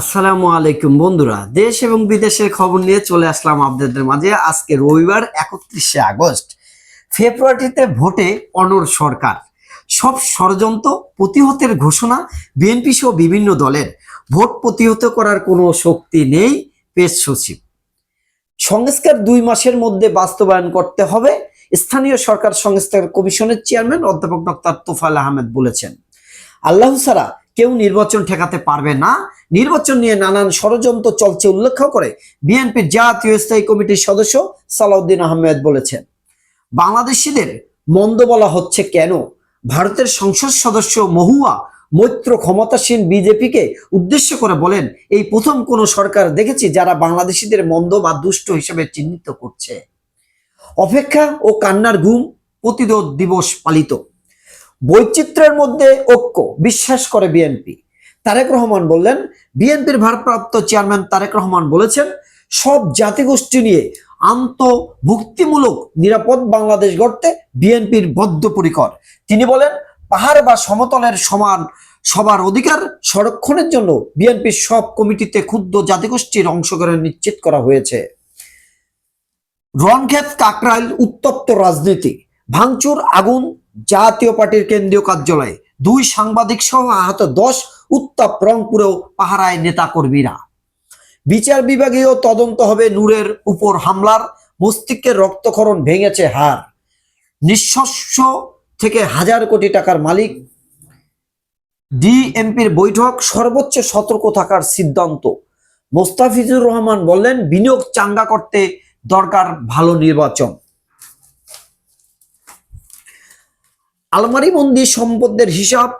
আসসালামু আলাইকুম বন্ধুরা। দেশ এবং বিদেশের খবর নিয়ে চলে আসলাম আপনাদের মাঝে। আজকে রবিবার, একত্রিশে আগস্ট। ফেব্রুয়ারিতে ভোটে অনর সরকার। সব ষড়যন্ত্র, প্রতিহতের ঘোষণা বিএনপি সহ বিভিন্ন দলের। ভোট প্রতিহত করার কোনো শক্তি নেই পেশ সচিব। সংস্কার দুই মাসের মধ্যে বাস্তবায়ন করতে হবে, স্থানীয় সরকার সংস্কার কমিশনের চেয়ারম্যান অধ্যাপক ডক্টর তোফাল আহমেদ বলেছেন। আল্লাহ ছাড়া কেউ নির্বাচন ঠেকাতে পারবে না। নির্বাচন নিয়ে নানান ষড়যন্ত্র চলছে উল্লেখ করে। বিএনপির জাতীয় স্থায়ী কমিটির সদস্য সালাউদ্দিন আহমেদ বলেছেন, বাংলাদেশিদের মন্দ বলা হচ্ছে কেন? ভারতের সংসদ সদস্য মহুয়া মৈত্র ক্ষমতাসীন বিজেপিকে উদ্দেশ্য করে বলেন, এই প্রথম কোন সরকার দেখেছি যারা বাংলাদেশিদের মন্দ বা দুষ্ট হিসেবে চিহ্নিত করছে। অপেক্ষা ও কান্নার ঘুম প্রতিরোধ দিবস পালিত। বৈচিত্র্যের মধ্যে ঐক্য, বিশ্বাস করে বিএনপি। তারেক রহমান বললেন, বিএনপির ভারপ্রাপ্ত চেয়ারম্যান তারেক রহমান বলেছেন, সব জাতিগোষ্ঠী নিয়ে আন্তঃভুক্তিমূলক নিরাপদ বাংলাদেশ গড়তে বিএনপির বদ্ধপরিকর। তিনি বলেন, পাহাড় বা সমতলের সমান সবার অধিকার সংরক্ষণের জন্য বিএনপির সব কমিটিতে ক্ষুদ্র জাতিগোষ্ঠীর অংশগ্রহণ নিশ্চিত করা হয়েছে। রনক্ষেত কাকরাইল উত্তপ্ত রাজনীতি, ভাঙচুর, আগুন জাতীয় পার্টির কেন্দ্রীয় কার্যালয়ে দুই সাংবাদিক সহ আহত দশ উত্তাপ রংপুরেও পাহারায় নেতা কর্মীরা বিচার বিভাগীয় তদন্ত হবে নূরের উপর হামলার, মস্তিষ্কের রক্তক্ষরণ ভেঙেছে হার। নিঃশস্য থেকে হাজার কোটি টাকার মালিক। ডিএমপির বৈঠক, সর্বোচ্চ সতর্ক থাকার সিদ্ধান্ত। মোস্তাফিজুর রহমান বললেন, বিনিয়োগ চাঙ্গা করতে দরকার ভালো নির্বাচন। আলমারিবন্দি সম্পদের হিসাব,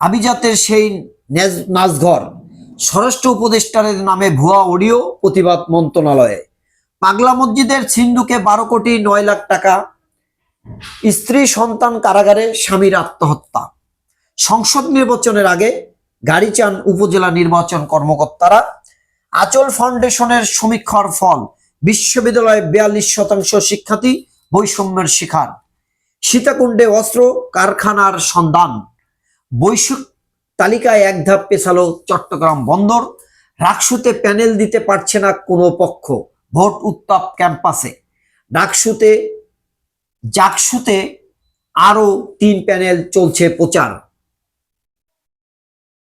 আভিজাতের সেই নাচঘর, স্বরাষ্ট্র উপদেষ্টারের নামে ভুয়া অডিও প্রতিবাদ মন্ত্রণালয়ে। পাগলা মসজিদের সিন্ধুকে বারো কোটি নয় লাখ টাকা, স্ত্রী সন্তান কারাগারে স্বামীর আত্মহত্যা। সংসদ নির্বাচনের আগে গাড়ি চান উপজেলা নির্বাচন কর্মকর্তারা। আচল ফাউন্ডেশনের সমীক্ষার ফল, বিশ্ববিদ্যালয়ে বিয়াল্লিশ শতাংশ শিক্ষার্থী বৈষম্যের শিকার। সীতাকুণ্ডে অস্ত্র কারখানার সন্ধান। বৈশ্বিক তালিকায় এক ধাপ পেছালো চট্টগ্রাম বন্দর। রাকসুতে প্যানেল দিতে পারছে না কোনো পক্ষ। ভোট উত্তাপ ক্যাম্পাসে। ডাকসুতে, জাকসুতে আরও তিন প্যানেল চলছে প্রচার।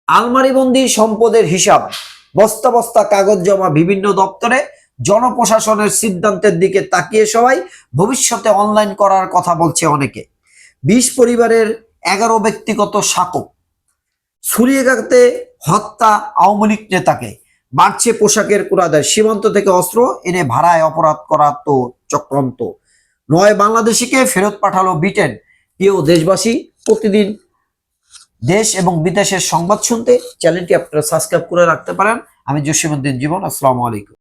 আলমারিবন্দি সম্পদের হিসাব। বস্তা বস্তা কাগজ জমা বিভিন্ন দপ্তরে জনপ্রশাসনের সিদ্ধান্তের দিকে তাকিয়ে সবাই ভবিষ্যতে অনলাইন করার কথা বলছে অনেকে। বিশ পরিবারের এগারো ব্যক্তিগত সাকো। ছুরিয়াঘাতে হত্যা আওয়ামী লীগ নেতাকে। বাড়ছে পোশাকের কুড়াদায়। সীমান্ত থেকে অস্ত্র এনে ভাড়ায় অপরাধ করা তো চক্রান্ত। নয় বাংলাদেশিকে ফেরত পাঠালো ব্রিটেন। প্রিয় দেশবাসী, প্রতিদিন দেশ এবং বিদেশের সংবাদ শুনতে চ্যানেলটি আপনারা সাবস্ক্রাইব করে রাখতে পারেন। আমি জসিমুদ্দিন জীবন, আসসালামু আলাইকুম।